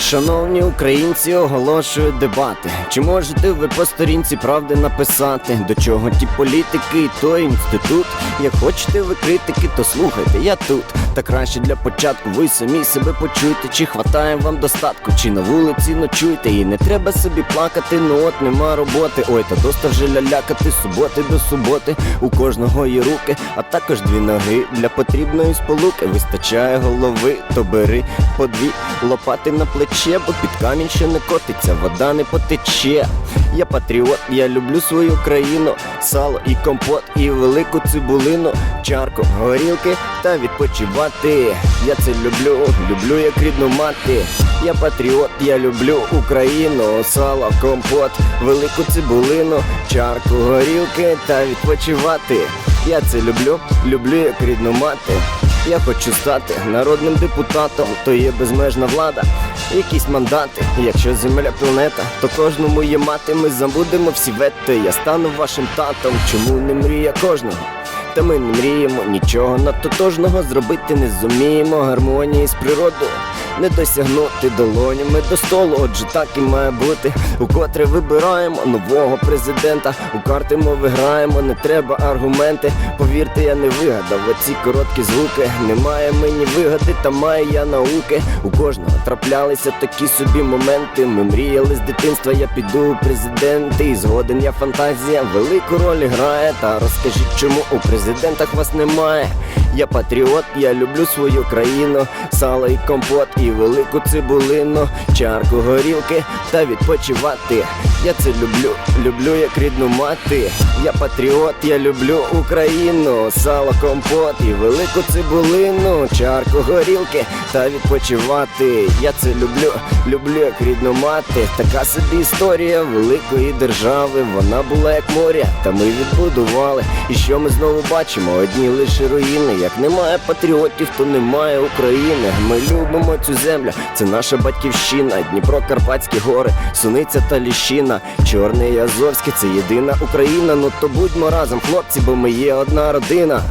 Шановні українці, оголошую дебати. Чи можете ви по сторінці правди написати, до чого ті політики і той інститут? Як хочете ви критики, то слухайте, я тут. Та краще для початку ви самі себе почуйте, чи хватає вам достатку, чи на вулиці ночуйте. І не треба собі плакати, ну от нема роботи. Ой, та доста вже лялякати суботи до суботи. У кожного є руки, а також дві ноги для потрібної сполуки. Вистачає голови, то бери по дві лопати на плече, бо під камінь ще не котиться, вода не потече. Я патріот, я люблю свою країну, сало і компот, і велику цибулину, чарку, горілки та відпочивати. Я це люблю, люблю як рідну мати. Я патріот, я люблю Україну, сало, компот, велику цибулину, чарку, горілки та відпочивати. Я це люблю, люблю як рідну мати. Я хочу стати народним депутатом, то є безмежна влада, якісь мандати. Якщо земля планета, то кожному є мати. Ми забудемо всі вети. Я стану вашим татом. Чому не мрія кожного? Та ми не мріємо нічого надтотожного зробити не зуміємо. Гармонії з природою не досягнути долонями до столу. Отже, так і має бути. Укотре вибираємо нового президента. У карти ми виграємо, не треба аргументи. Повірте, я не вигадав оці короткі звуки. Немає мені вигоди, та маю я науки. У кожного траплялися такі собі моменти. Ми мріяли з дитинства, я піду у президенти. І згоден я фантазія велику роль грає. Та розкажіть, чому у президентах вас немає. Я патріот, я люблю свою країну, сало і компот, і велику цибулину, чарку горілки та відпочивати. Я це люблю, люблю як рідну мати. Я патріот, я люблю Україну, сало, компот і велику цибулину, чарку горілки та відпочивати. Я це люблю, люблю як рідну мати. Така собі історія великої держави. Вона була як море, та ми відбудували. І що ми знову бачимо? Одні лише руїни. Як немає патріотів, то немає України. Ми любимо цю землю, це наша батьківщина. Дніпро, Карпатські гори, Суниця та Ліщина, Чорний і Азовський це єдина Україна. Ну то будьмо разом, хлопці, бо ми є одна родина.